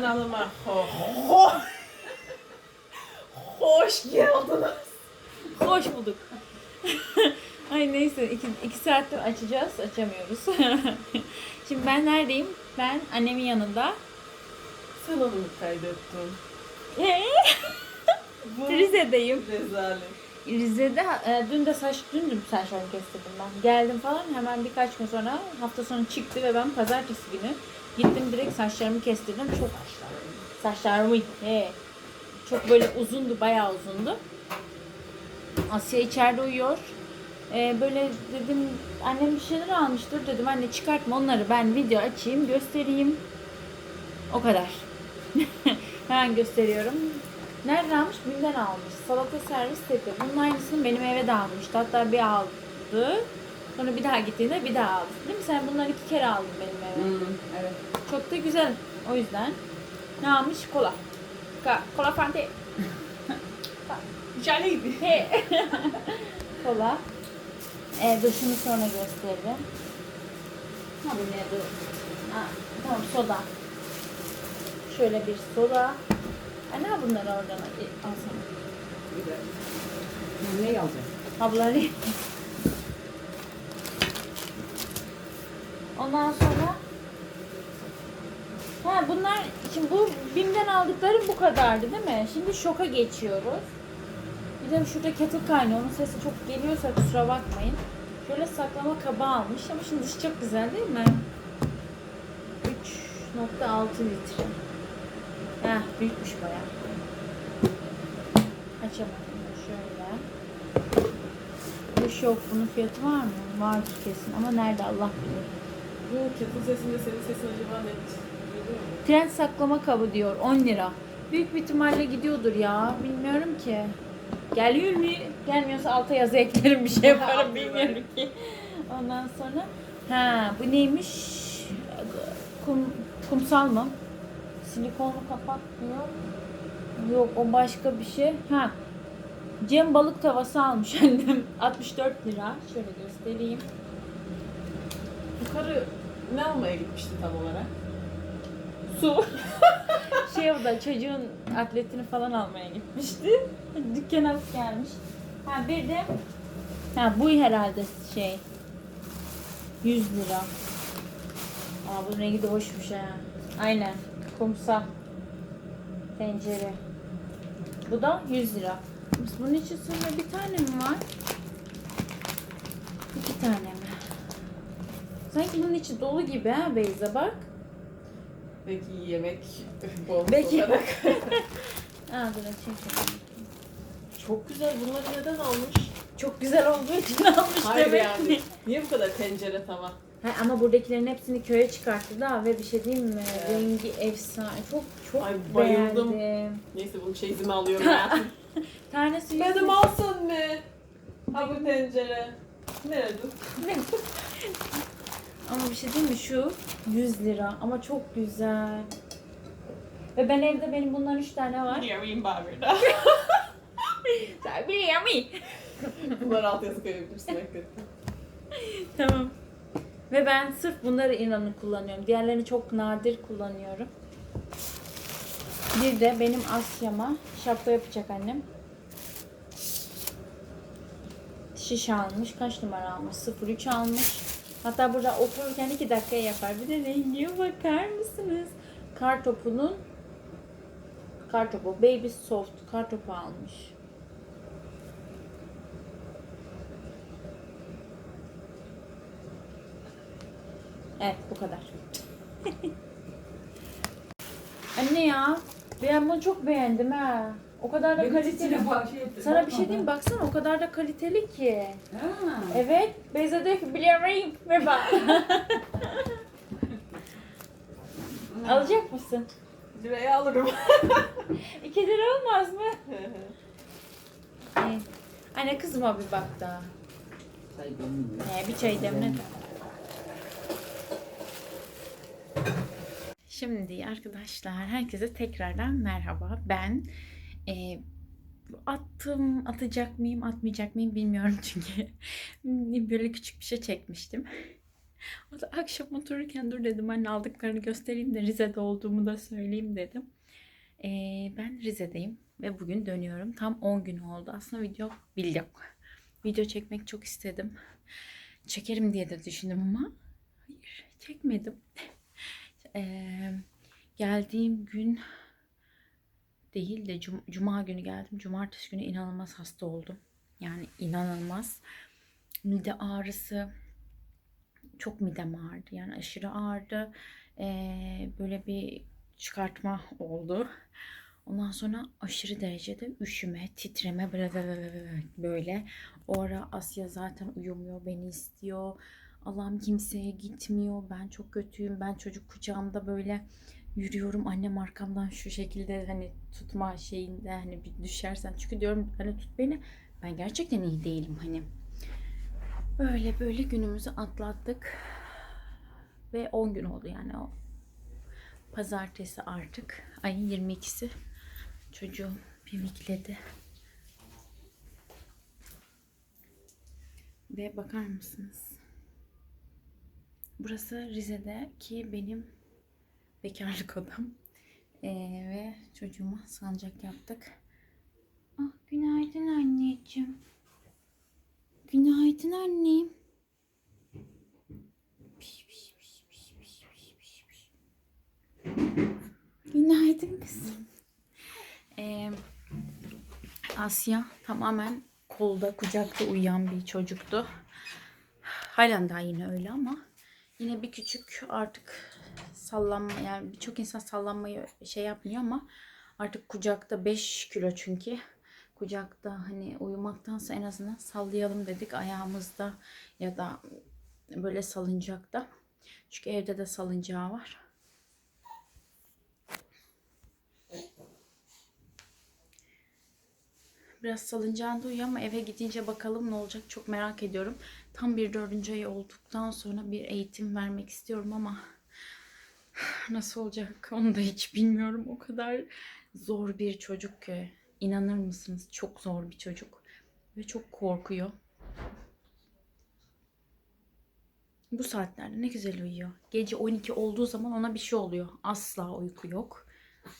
Kanalıma ho- ho- hoş geldiniz. Hoş bulduk. Ay neyse iki, iki saattir açacağız. Açamıyoruz. Şimdi ben neredeyim? Ben annemin yanında. Sen onu mu kaydettin? Bu Rize'deyim. rezalet. Rize'de e, dün de saç dün de saçlarımı kestirdim ben. Geldim falan hemen birkaç gün sonra hafta sonu çıktı ve ben pazartesi günü gittim direkt saçlarımı kestirdim. Çok saçlarımı he. Çok böyle uzundu, bayağı uzundu. Asya içeride uyuyor. E, böyle dedim annem bir şeyler almıştır dedim anne çıkartma onları ben video açayım göstereyim. O kadar. Hemen gösteriyorum. Nereden almış? Bim'den almış. Salata servis seti. Bunun aynısını benim eve de almıştı. Hatta bir aldı. Sonra bir daha gittiğinde bir daha aldı. Değil mi? Sen bunları iki kere aldın benim eve. evet. Çok da güzel. O yüzden ne almış? Kola. Ka kola fante. He. Kola. E, dur şunu sonra gösteririm. Bu ne dur. Ha, tamam soda. Şöyle bir soda. Ay ne bunları oradan e, alsana. Ne alacağım? Abları. Ondan sonra Ha bunlar şimdi bu BİM'den aldıklarım bu kadardı değil mi? Şimdi şoka geçiyoruz. Bir de şurada kettle kaynıyor. Onun sesi çok geliyorsa kusura bakmayın. Şöyle saklama kabı almış ama şimdi dışı çok güzel değil mi? 3.6 litre. Heh büyükmüş bayağı. Açamadım şöyle. Bu şok bunun fiyatı var mı? Vardır kesin ama nerede Allah bilir. Bu kettle sesinde senin sesin acaba geliyor mu? Tren saklama kabı diyor 10 lira. Büyük bir ihtimalle gidiyordur ya. Bilmiyorum ki. Geliyor mu? Gelmiyorsa alta yazı eklerim bir şey yaparım bilmiyorum ki. Ondan sonra ha bu neymiş? Kum, kumsal mı? Silikonlu kapak diyor. Yok o başka bir şey. Ha. Cem balık tavası almış annem. 64 lira. Şöyle göstereyim. Yukarı ne almaya gitmişti tam olarak? Su. şey orada çocuğun atletini falan almaya gitmişti. Dükkana alıp gelmiş. Ha bir de ha bu herhalde şey 100 lira. Aa bunun rengi de hoşmuş ha. Aynen. Kumsal. Tencere. Bu da 100 lira. Biz Bunun için sonra bir tane mi var? İki tane? Sanki bunun içi dolu gibi ha Beyza bak. Belki yemek bonus Belki- olarak. Aa dur açayım şunu. Çok güzel. Bunları neden almış? Çok güzel olduğu için almış Hayır demek yani. ki. Niye bu kadar tencere tava? Ha, ama buradakilerin hepsini köye çıkarttı da ve bir şey diyeyim mi? Evet. Rengi efsane. Çok çok Ay, bayıldım. beğendim. Neyse bunun çeyizimi alıyorum ya. Tanesi yüz Benim alsın mı? Ha bu tencere. Nerede? Ama bir şey diyeyim mi? Şu 100 lira ama çok güzel. Ve ben evde benim bundan 3 tane var. Yarayım bari da. Sen biliyor musun? Bunlar alt yazı koyabilirsin hakikaten. Tamam. Ve ben sırf bunları inanın kullanıyorum. Diğerlerini çok nadir kullanıyorum. Bir de benim Asya'ma şapka yapacak annem. Şiş almış. Kaç numara almış? 03 almış. Hatta burada otururken 2 dakikaya yapar. Bir de rengiye bakar mısınız? Kar topunun kar topu. Baby Soft kar topu almış. Evet bu kadar. Anne ya. Ben bunu çok beğendim ha. O kadar da kaliteli. Sana bir şey diyeyim mi? baksana o kadar da kaliteli ki. Evet. Beyza diyor ki biliyorum ve bak. Alacak mısın? Liraya alırım. 2 lira olmaz mı? İyi. Anne kızıma bir bak daha. Ee, bir çay demle de. Şimdi arkadaşlar herkese tekrardan merhaba. Ben e, attım, atacak mıyım, atmayacak mıyım bilmiyorum çünkü böyle küçük bir şey çekmiştim. O da akşam otururken dur dedim anne aldıklarını göstereyim de Rize'de olduğumu da söyleyeyim dedim. Ee, ben Rize'deyim ve bugün dönüyorum. Tam 10 gün oldu. Aslında video bildim. Video çekmek çok istedim. Çekerim diye de düşündüm ama hayır çekmedim. Ee, geldiğim gün değil de cum- cuma günü geldim. Cumartesi günü inanılmaz hasta oldum. Yani inanılmaz. Mide ağrısı, çok midem ağrıdı. Yani aşırı ağrıdı. Ee, böyle bir çıkartma oldu. Ondan sonra aşırı derecede üşüme, titreme böyle. O ara Asya zaten uyumuyor, beni istiyor. Allah'ım kimseye gitmiyor. Ben çok kötüyüm. Ben çocuk kucağımda böyle yürüyorum. Annem arkamdan şu şekilde hani tutma şeyinde hani bir düşersen. Çünkü diyorum hani tut beni. Ben gerçekten iyi değilim hani. Böyle böyle günümüzü atlattık. Ve 10 gün oldu yani o. Pazartesi artık. Ayın 22'si. Çocuğum pimikledi. Ve bakar mısınız? Burası Rize'deki benim bekarlık odam. Ee, ve çocuğuma sancak yaptık. Ah, günaydın anneciğim. Günaydın annem. Günaydın kızım. Ee, Asya tamamen kolda, kucakta uyuyan bir çocuktu. Halen daha yine öyle ama yine bir küçük artık sallanma yani birçok insan sallanmayı şey yapmıyor ama artık kucakta 5 kilo çünkü kucakta hani uyumaktansa en azından sallayalım dedik ayağımızda ya da böyle salıncakta. Çünkü evde de salıncağı var. Biraz salıncağında uyuyor ama eve gidince bakalım ne olacak çok merak ediyorum. Tam bir dördüncü ay olduktan sonra bir eğitim vermek istiyorum ama nasıl olacak onu da hiç bilmiyorum. O kadar zor bir çocuk ki. İnanır mısınız? Çok zor bir çocuk. Ve çok korkuyor. Bu saatlerde ne güzel uyuyor. Gece 12 olduğu zaman ona bir şey oluyor. Asla uyku yok.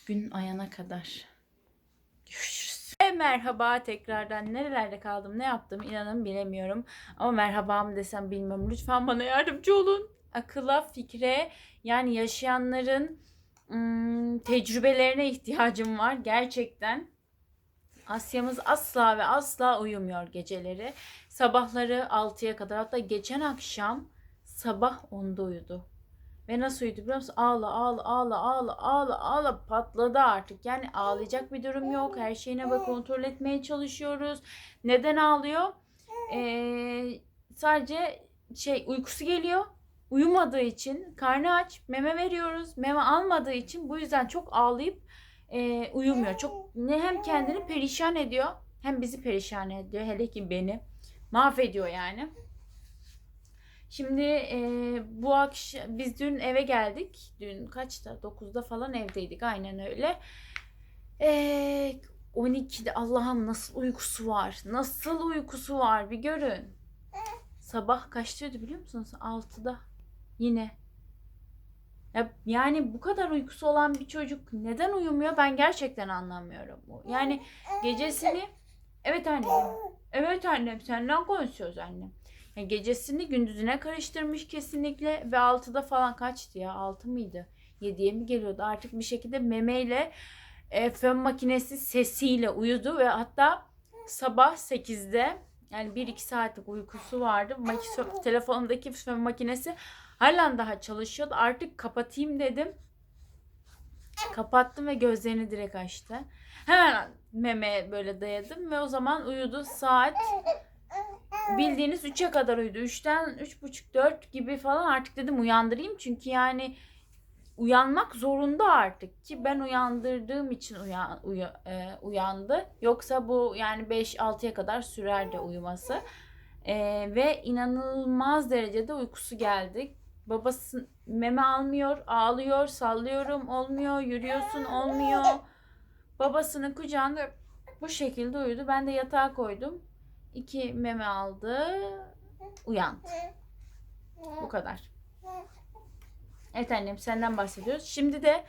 Gün ayana kadar. Görüşürüz. E, merhaba tekrardan. Nerelerde kaldım, ne yaptım inanın bilemiyorum. Ama merhaba mı desem bilmiyorum. Lütfen bana yardımcı olun. Akıla, fikre yani yaşayanların tecrübelerine ihtiyacım var gerçekten. Asya'mız asla ve asla uyumuyor geceleri. Sabahları 6'ya kadar hatta geçen akşam sabah 10'da uyudu. Ve nasıl uyudu biliyor musun? Ağla ağla ağla ağla ağla ağla patladı artık. Yani ağlayacak bir durum yok. Her şeyine bak kontrol etmeye çalışıyoruz. Neden ağlıyor? Ee, sadece şey uykusu geliyor. Uyumadığı için karnı aç meme veriyoruz. Meme almadığı için bu yüzden çok ağlayıp e, uyumuyor. Çok ne hem kendini perişan ediyor hem bizi perişan ediyor. Hele ki beni mahvediyor yani. Şimdi e, bu akşam biz dün eve geldik. Dün kaçta? 9'da falan evdeydik. Aynen öyle. E, 12'de Allah'ım nasıl uykusu var? Nasıl uykusu var? Bir görün. Sabah kaçtaydı biliyor musunuz? 6'da. Yine. Ya, yani bu kadar uykusu olan bir çocuk neden uyumuyor ben gerçekten anlamıyorum. Yani gecesini evet annem. Evet annem senden konuşuyoruz annem. Yani gecesini gündüzüne karıştırmış kesinlikle ve 6'da falan kaçtı ya 6 mıydı? 7'ye mi geliyordu artık bir şekilde memeyle e, fön makinesi sesiyle uyudu ve hatta sabah 8'de yani 1-2 saatlik uykusu vardı. Mak- telefondaki fön makinesi halen daha çalışıyordu. Artık kapatayım dedim. Kapattım ve gözlerini direkt açtı. Hemen meme böyle dayadım ve o zaman uyudu. Saat bildiğiniz 3'e kadar uyudu. 3'ten 3.30 4 gibi falan artık dedim uyandırayım. Çünkü yani uyanmak zorunda artık ki ben uyandırdığım için uyan, uya, e, uyandı. Yoksa bu yani 5-6'ya kadar sürerdi uyuması. E, ve inanılmaz derecede uykusu geldi. Babası meme almıyor, ağlıyor, sallıyorum, olmuyor, yürüyorsun, olmuyor. Babasının kucağında bu şekilde uyudu. Ben de yatağa koydum. İki meme aldı, uyandı. Bu kadar. Evet annem senden bahsediyoruz. Şimdi de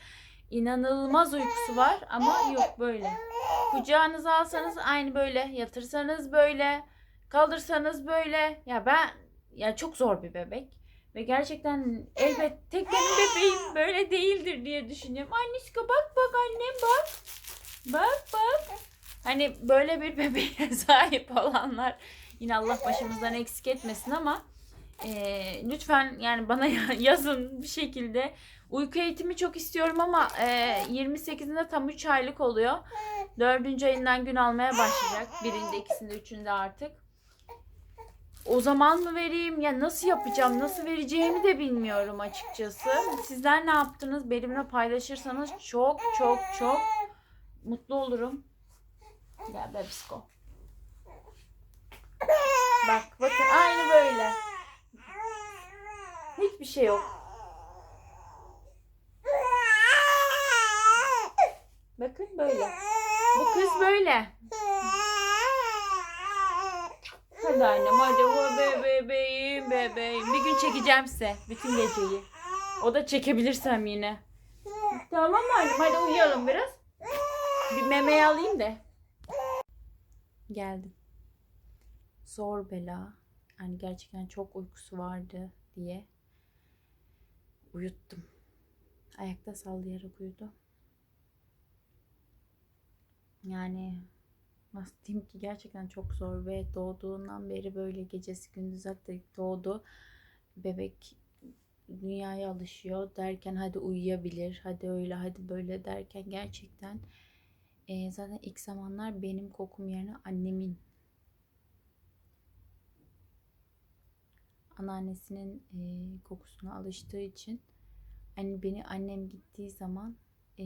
inanılmaz uykusu var ama yok böyle. Kucağınıza alsanız aynı böyle, yatırsanız böyle, kaldırsanız böyle. Ya ben ya çok zor bir bebek. Ve gerçekten elbet tek benim bebeğim böyle değildir diye düşünüyorum. Anneşka bak bak annem bak. Bak bak. Hani böyle bir bebeğe sahip olanlar yine Allah başımızdan eksik etmesin ama e, lütfen yani bana yazın bir şekilde. Uyku eğitimi çok istiyorum ama e, 28'inde tam 3 aylık oluyor. 4. ayından gün almaya başlayacak. Birinde, ikisinde, üçünde artık. O zaman mı vereyim? Ya nasıl yapacağım? Nasıl vereceğimi de bilmiyorum açıkçası. Sizler ne yaptınız? Benimle paylaşırsanız çok çok çok mutlu olurum. Gel bebisko. Bak bakın aynı böyle. Hiçbir şey yok. Bakın böyle. Bu kız böyle. Hadi annem hadi o be bebeğim bebeğim. Bir gün çekeceğim size bütün geceyi. O da çekebilirsem yine. Tamam annem hadi uyuyalım biraz. Bir memeyi alayım da. Geldim. Zor bela. Yani gerçekten çok uykusu vardı diye uyuttum. Ayakta sallayarak uyudu. Yani nasıl diyeyim ki gerçekten çok zor ve doğduğundan beri böyle gecesi gündüz hatta doğdu. Bebek dünyaya alışıyor derken hadi uyuyabilir, hadi öyle, hadi böyle derken gerçekten e, zaten ilk zamanlar benim kokum yerine annemin anneannesinin e, kokusuna alıştığı için hani beni annem gittiği zaman e,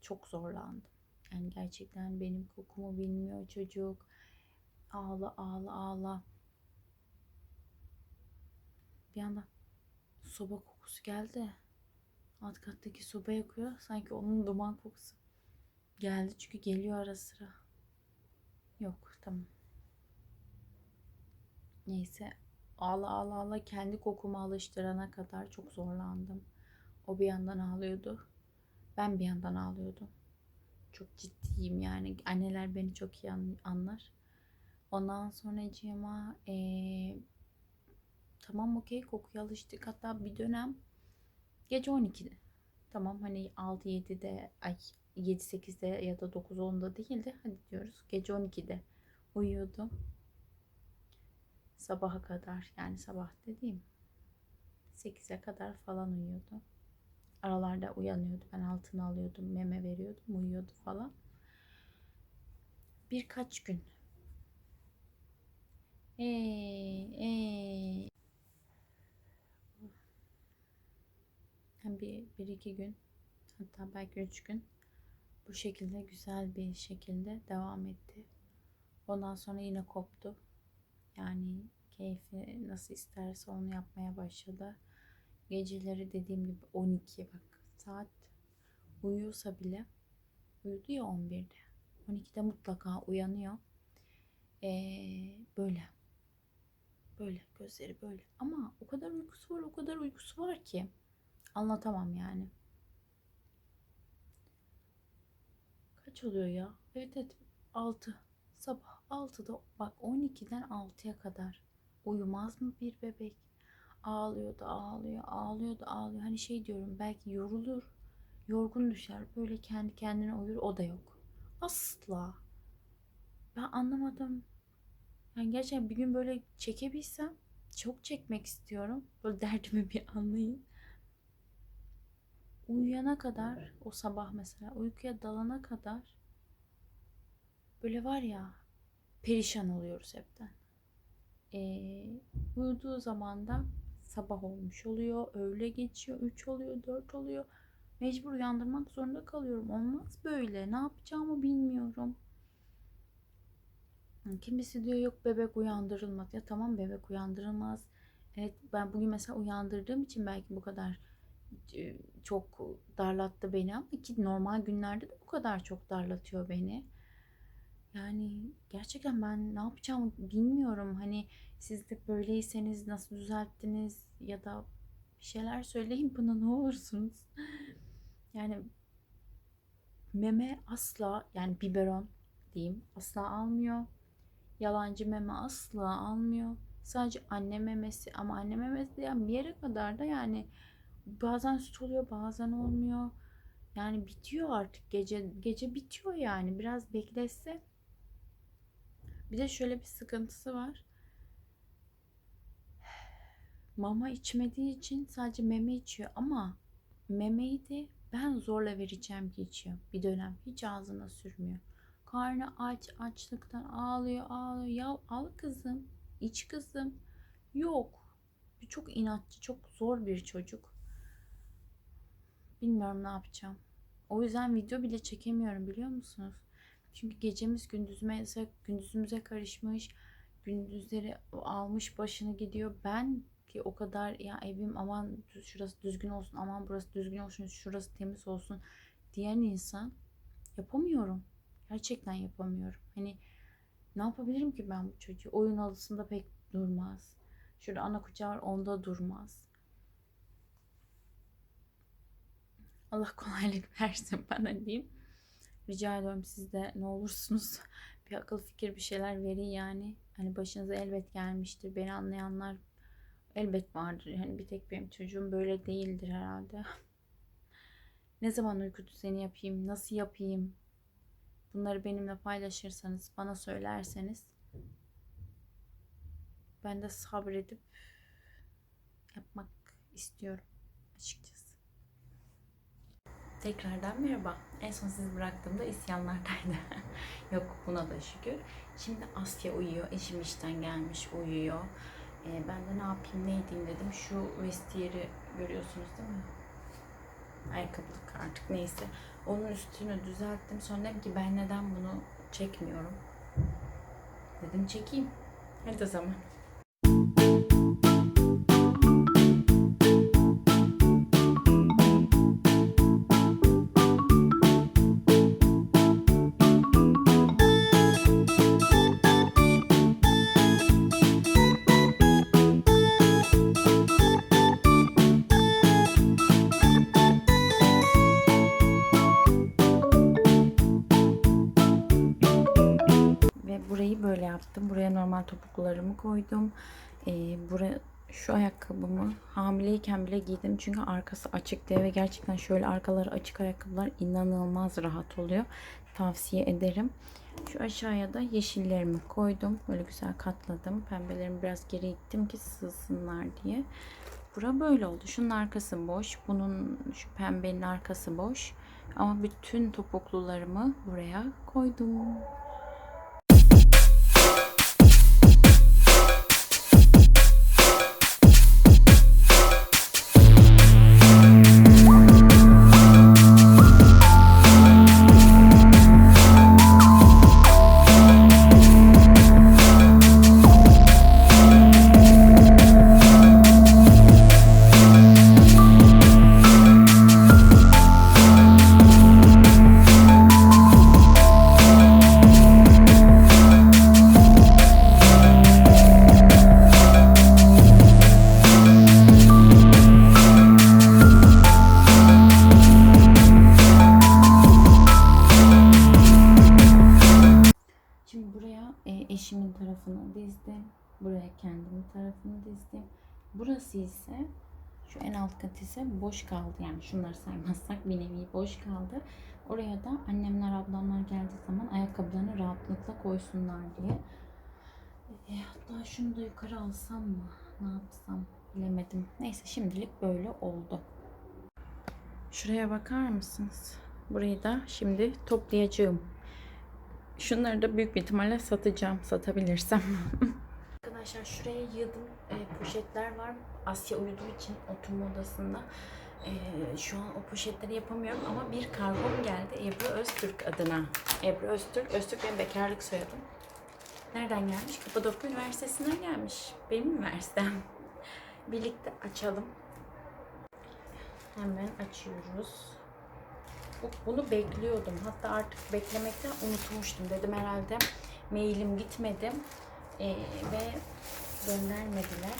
çok zorlandım. Yani gerçekten benim kokumu bilmiyor çocuk. Ağla ağla ağla. Bir anda soba kokusu geldi. Alt kattaki soba yakıyor. Sanki onun duman kokusu geldi. Çünkü geliyor ara sıra. Yok tamam. Neyse ağla ağla ağla kendi kokumu alıştırana kadar çok zorlandım. O bir yandan ağlıyordu. Ben bir yandan ağlıyordum. Çok ciddiyim yani. Anneler beni çok iyi an- anlar. Ondan sonra Cema ee, tamam okey kokuya alıştık. Hatta bir dönem gece 12'de. Tamam hani 6-7'de ay 7-8'de ya da 9-10'da değil de hadi diyoruz gece 12'de uyuyordum. Sabaha kadar yani sabah dediğim 8'e kadar falan uyuyordu. Aralarda uyanıyordu. Ben altına alıyordum. Meme veriyordum. Uyuyordu falan. Birkaç gün. Ee, ee. Bir, bir iki gün hatta belki üç gün bu şekilde güzel bir şekilde devam etti. Ondan sonra yine koptu. Yani keyfi nasıl isterse onu yapmaya başladı. Geceleri dediğim gibi 12 bak saat uyuyorsa bile uyudu ya 11'de. 12'de mutlaka uyanıyor. Ee, böyle. Böyle gözleri böyle. Ama o kadar uykusu var o kadar uykusu var ki anlatamam yani. Kaç oluyor ya? Evet evet 6. Sabah 6'da bak 12'den 6'ya kadar uyumaz mı bir bebek? Ağlıyordu, ağlıyor, ağlıyordu, ağlıyor. Hani şey diyorum belki yorulur, yorgun düşer. Böyle kendi kendine uyur o da yok. Asla. Ben anlamadım. Yani gerçekten bir gün böyle çekebilsem çok çekmek istiyorum. Böyle derdimi bir anlayın. Uyuyana kadar o sabah mesela uykuya dalana kadar böyle var ya perişan oluyoruz hepten. Ee, uyuduğu zaman da sabah olmuş oluyor, öğle geçiyor, 3 oluyor, 4 oluyor. Mecbur uyandırmak zorunda kalıyorum. Olmaz böyle. Ne yapacağımı bilmiyorum. Kimisi diyor yok bebek uyandırılmaz. Ya tamam bebek uyandırılmaz. Evet ben bugün mesela uyandırdığım için belki bu kadar e, çok darlattı beni ama ki normal günlerde de bu kadar çok darlatıyor beni. Yani gerçekten ben ne yapacağımı bilmiyorum. Hani siz de böyleyseniz nasıl düzelttiniz ya da bir şeyler söyleyin bana ne olursunuz. Yani meme asla yani biberon diyeyim asla almıyor. Yalancı meme asla almıyor. Sadece anne memesi ama anne memesi yani bir yere kadar da yani bazen süt oluyor bazen olmuyor. Yani bitiyor artık gece gece bitiyor yani biraz bekletse. Bir de şöyle bir sıkıntısı var. Mama içmediği için sadece meme içiyor ama memeyi de ben zorla vereceğim ki içiyor. Bir dönem hiç ağzına sürmüyor. Karnı aç açlıktan ağlıyor ağlıyor. Ya al kızım iç kızım. Yok. Çok inatçı çok zor bir çocuk. Bilmiyorum ne yapacağım. O yüzden video bile çekemiyorum biliyor musunuz? Çünkü gecemiz gündüzümüze, gündüzümüze karışmış. Gündüzleri almış başını gidiyor. Ben ki o kadar ya evim aman şurası düzgün olsun, aman burası düzgün olsun, şurası temiz olsun diyen insan yapamıyorum. Gerçekten yapamıyorum. Hani ne yapabilirim ki ben bu çocuğu? Oyun odasında pek durmaz. Şurada ana kucağı var onda durmaz. Allah kolaylık versin bana diyeyim. Rica ediyorum siz de ne olursunuz bir akıl fikir bir şeyler verin yani. Hani başınıza elbet gelmiştir. Beni anlayanlar elbet vardır. Yani bir tek benim çocuğum böyle değildir herhalde. ne zaman uyku düzeni yapayım, nasıl yapayım? Bunları benimle paylaşırsanız, bana söylerseniz ben de sabredip yapmak istiyorum açıkçası. Tekrardan merhaba. En son sizi bıraktığımda isyanlardaydı. Yok buna da şükür. Şimdi Asya uyuyor. Eşim işten gelmiş uyuyor. Ee, ben de ne yapayım ne edeyim dedim. Şu vestiyeri görüyorsunuz değil mi? Ayakkabılık artık neyse. Onun üstünü düzelttim. Sonra dedim ki ben neden bunu çekmiyorum? Dedim çekeyim. Hadi o zaman. Normal topuklularımı koydum. Ee, buraya şu ayakkabımı hamileyken bile giydim. Çünkü arkası açık diye ve gerçekten şöyle arkaları açık ayakkabılar inanılmaz rahat oluyor. Tavsiye ederim. Şu aşağıya da yeşillerimi koydum. Böyle güzel katladım. Pembelerimi biraz geri ittim ki sığsınlar diye. Bura böyle oldu. Şunun arkası boş. Bunun şu pembenin arkası boş. Ama bütün topuklularımı buraya koydum. Kaldı. Oraya da annemler ablamlar geldiği zaman ayakkabılarını rahatlıkla koysunlar diye. E, hatta şunu da yukarı alsam mı? Ne yapsam bilemedim. Neyse şimdilik böyle oldu. Şuraya bakar mısınız? Burayı da şimdi toplayacağım. Şunları da büyük bir ihtimalle satacağım. Satabilirsem. Arkadaşlar şuraya yığdım e, poşetler var. Asya uyuduğu için oturma odasında. E, şu an o poşetleri yapamıyorum ama bir kargom geldi Ebru Öztürk adına. Ebru Öztürk, Öztürk benim bekarlık soyadım. Nereden gelmiş? Kapadokya Üniversitesi'nden gelmiş. Benim üniversitem. Birlikte açalım. Hemen açıyoruz. Bu- Bunu bekliyordum. Hatta artık beklemekten unutmuştum. Dedim herhalde mailim gitmedi. Ee, ve göndermediler.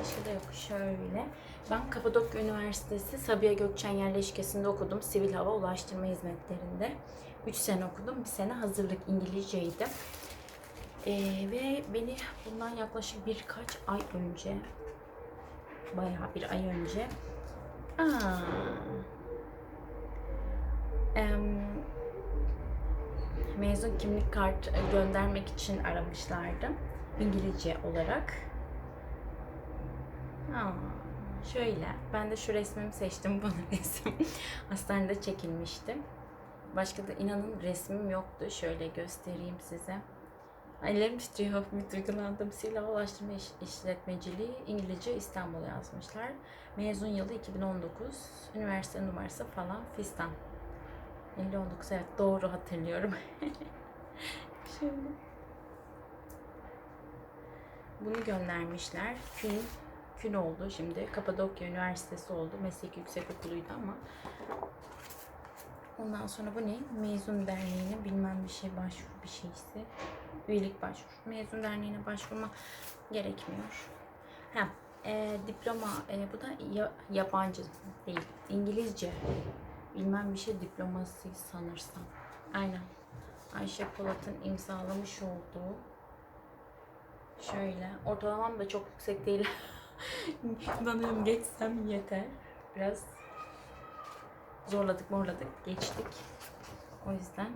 Başka da yok. Şöyle. Ben Kapadokya Üniversitesi Sabiha Gökçen yerleşkesinde okudum. Sivil Hava Ulaştırma Hizmetlerinde. 3 sene okudum. Bir sene hazırlık İngilizceydi. Ee, ve beni bundan yaklaşık birkaç ay önce bayağı bir ay önce aa, em, mezun kimlik kart göndermek için aramışlardı. İngilizce olarak. Aa, şöyle. Ben de şu resmimi seçtim. Bunu resim hastanede çekilmişti. Başka da inanın resmim yoktu. Şöyle göstereyim size. Ellerim titriyor. Duygulandım. Silah Ulaştırma İş- İşletmeciliği İngilizce İstanbul yazmışlar. Mezun yılı 2019. Üniversite numarası falan fistan. 5019 evet doğru hatırlıyorum. Şimdi bunu göndermişler. Kün, kün oldu şimdi. Kapadokya Üniversitesi oldu. Meslek Yüksekokulu'ydu ama. Ondan sonra bu ne? Mezun Derneği'ne bilmem bir şey başvuru bir şeysi. Üyelik başvuru. Mezun Derneği'ne başvurma gerekmiyor. Ha, e, diploma. e, bu da ya- yabancı değil. İngilizce. Bilmem bir şey diploması sanırsam. Aynen. Ayşe Polat'ın imzalamış olduğu Şöyle. Ortalamam da çok yüksek değil. Sanırım geçsem yeter. Biraz zorladık morladık. Geçtik. O yüzden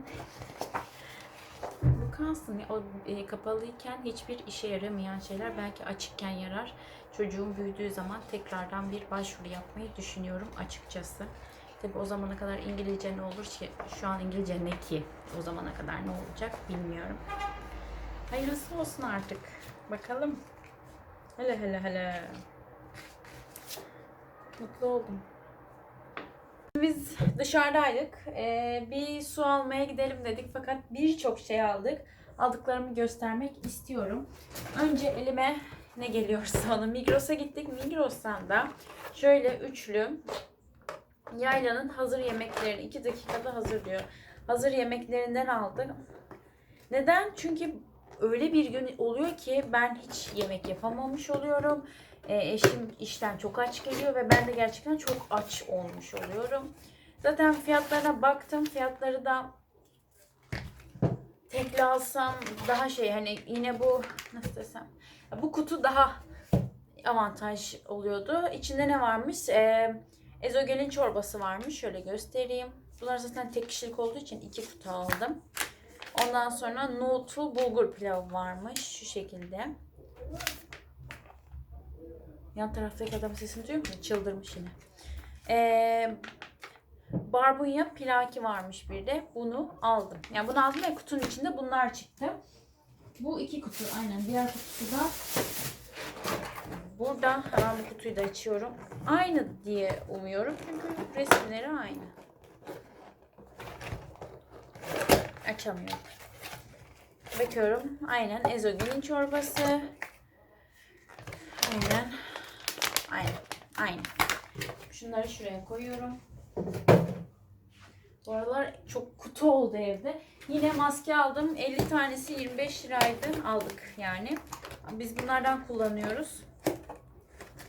bu kalsın. O e, kapalıyken hiçbir işe yaramayan şeyler belki açıkken yarar. Çocuğum büyüdüğü zaman tekrardan bir başvuru yapmayı düşünüyorum açıkçası. Tabi o zamana kadar İngilizce ne olur ki? Şu an İngilizce ne ki? O zamana kadar ne olacak bilmiyorum. Hayırlısı olsun artık. Bakalım. Hele hele hele. Mutlu oldum. Biz dışarıdaydık. Ee, bir su almaya gidelim dedik fakat birçok şey aldık. Aldıklarımı göstermek istiyorum. Önce elime ne geliyorsa onu Migros'a gittik. Migros'tan da şöyle üçlü Yayla'nın hazır yemeklerini 2 dakikada hazırlıyor. Hazır yemeklerinden aldık. Neden? Çünkü öyle bir gün oluyor ki ben hiç yemek yapamamış oluyorum. E, eşim işten çok aç geliyor ve ben de gerçekten çok aç olmuş oluyorum. Zaten fiyatlarına baktım. Fiyatları da tekli alsam daha şey hani yine bu nasıl desem bu kutu daha avantaj oluyordu. İçinde ne varmış? E, ezogelin çorbası varmış. Şöyle göstereyim. Bunlar zaten tek kişilik olduğu için iki kutu aldım. Ondan sonra nohutlu bulgur pilavı varmış. Şu şekilde. Yan taraftaki adam sesini duyuyor musun? Çıldırmış yine. Ee, barbunya pilaki varmış bir de. Bunu aldım. Yani bunu aldım ve kutunun içinde bunlar çıktı. Bu iki kutu aynen. Diğer kutusu da burada. Hemen bu kutuyu da açıyorum. Aynı diye umuyorum. Çünkü resimleri aynı. Açamıyorum. Bakıyorum. Aynen ezogelin çorbası. Aynen. Aynen. Aynen. Şunları şuraya koyuyorum. Bu aralar çok kutu oldu evde. Yine maske aldım. 50 tanesi 25 liraydı. Aldık yani. Biz bunlardan kullanıyoruz.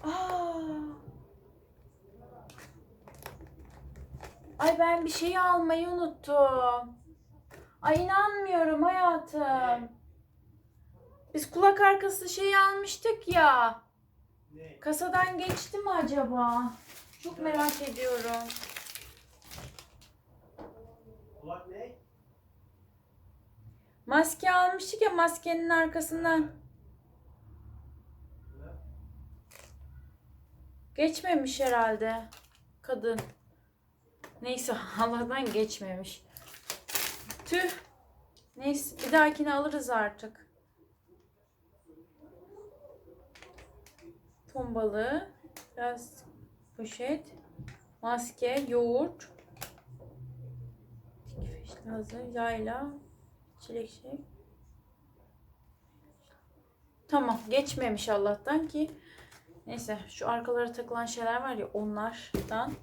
Aa! Ay ben bir şey almayı unuttum. Ay inanmıyorum hayatım. Biz kulak arkası şey almıştık ya. Ne? Kasadan geçti mi acaba? Çok merak ediyorum. Kulak ne? Maske almıştık ya maskenin arkasından. Geçmemiş herhalde. Kadın. Neyse Allah'tan geçmemiş. Tüh. Neyse bir dahakine alırız artık. Ton balığı. Biraz poşet. Maske, yoğurt. Hazır. Yayla. Çilek şey. Tamam geçmemiş Allah'tan ki. Neyse şu arkalara takılan şeyler var ya onlardan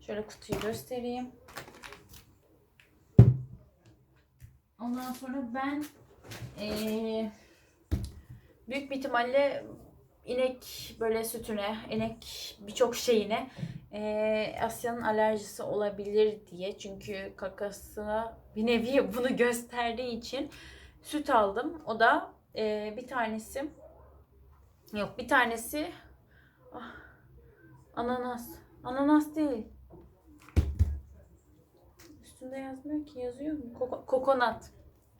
Şöyle kutuyu göstereyim. Ondan sonra ben eee, büyük bir ihtimalle inek böyle sütüne, inek birçok şeyine eee Asya'nın alerjisi olabilir diye. Çünkü kakasına bir nevi bunu gösterdiği için süt aldım. O da eee, bir tanesi yok bir tanesi ah, ananas. Ananas değil. Üstünde yazmıyor ki. Yazıyor mu? Koko- kokonat.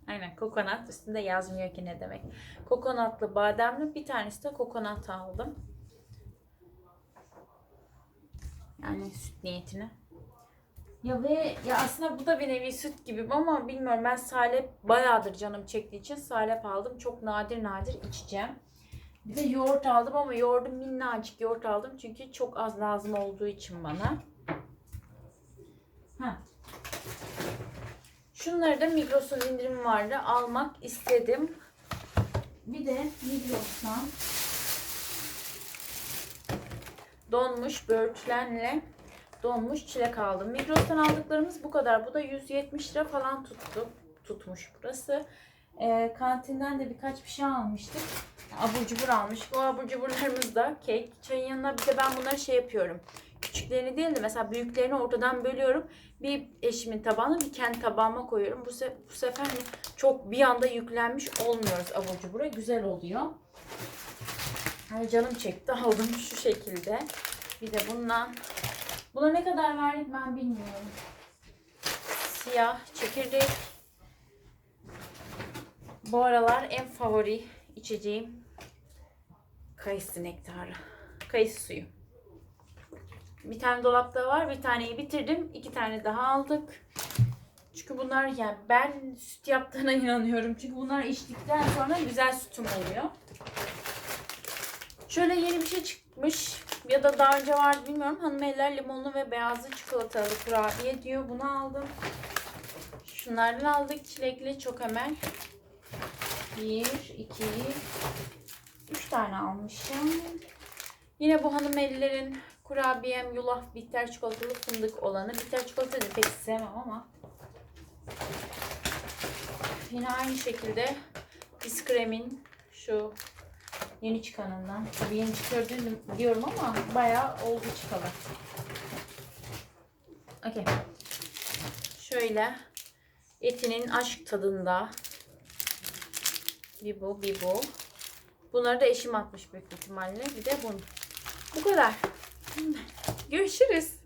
Aynen kokonat. Üstünde yazmıyor ki ne demek. Kokonatlı bademli bir tanesi de kokonat aldım. Yani süt niyetine. Ya ve ya aslında bu da bir nevi süt gibi ama bilmiyorum ben salep bayağıdır canım çektiği için salep aldım. Çok nadir nadir içeceğim. Bir de yoğurt aldım ama yoğurdu minnacık yoğurt aldım çünkü çok az lazım olduğu için bana. Ha. Şunları da Migros'un indirimi vardı. Almak istedim. Bir de Migros'tan donmuş böğürtlenle donmuş çilek aldım. Migros'tan aldıklarımız bu kadar. Bu da 170 lira falan tuttu. Tutmuş burası. Ee, kantinden de birkaç bir şey almıştık. Abur cubur almış. Bu abur cuburlarımız da kek. Çayın yanına bir de ben bunları şey yapıyorum. Küçüklerini değil de mesela büyüklerini ortadan bölüyorum. Bir eşimin tabağına bir kendi tabağıma koyuyorum. Bu, se- bu sefer hani çok bir anda yüklenmiş olmuyoruz abur cubura. Güzel oluyor. Ay canım çekti aldım şu şekilde. Bir de bundan. Buna ne kadar verdik ben bilmiyorum. Siyah çekirdek. Bu aralar en favori içeceğim kayısı nektarı. Kayısı suyu. Bir tane dolapta var. Bir taneyi bitirdim. iki tane daha aldık. Çünkü bunlar yani ben süt yaptığına inanıyorum. Çünkü bunlar içtikten sonra güzel sütüm oluyor. Şöyle yeni bir şey çıkmış. Ya da daha önce vardı bilmiyorum. Hanım eller limonlu ve beyazlı çikolatalı kurabiye diyor. Bunu aldım. Şunlardan aldık. Çilekli çok hemen. Bir, iki, üç tane almışım. Yine bu hanım ellerin kurabiyem yulaf bitter çikolatalı fındık olanı. Bitter çikolata da pek sevmem ama. Yine aynı şekilde Biskrem'in şu yeni çıkanından. Tabii yeni çıkıyor diyorum ama bayağı oldu çıkalı. Okey. Şöyle etinin aşk tadında bir bu, bir bu. Bunları da eşim atmış büyük ihtimalle. Bir de bunu. Bu kadar. Görüşürüz.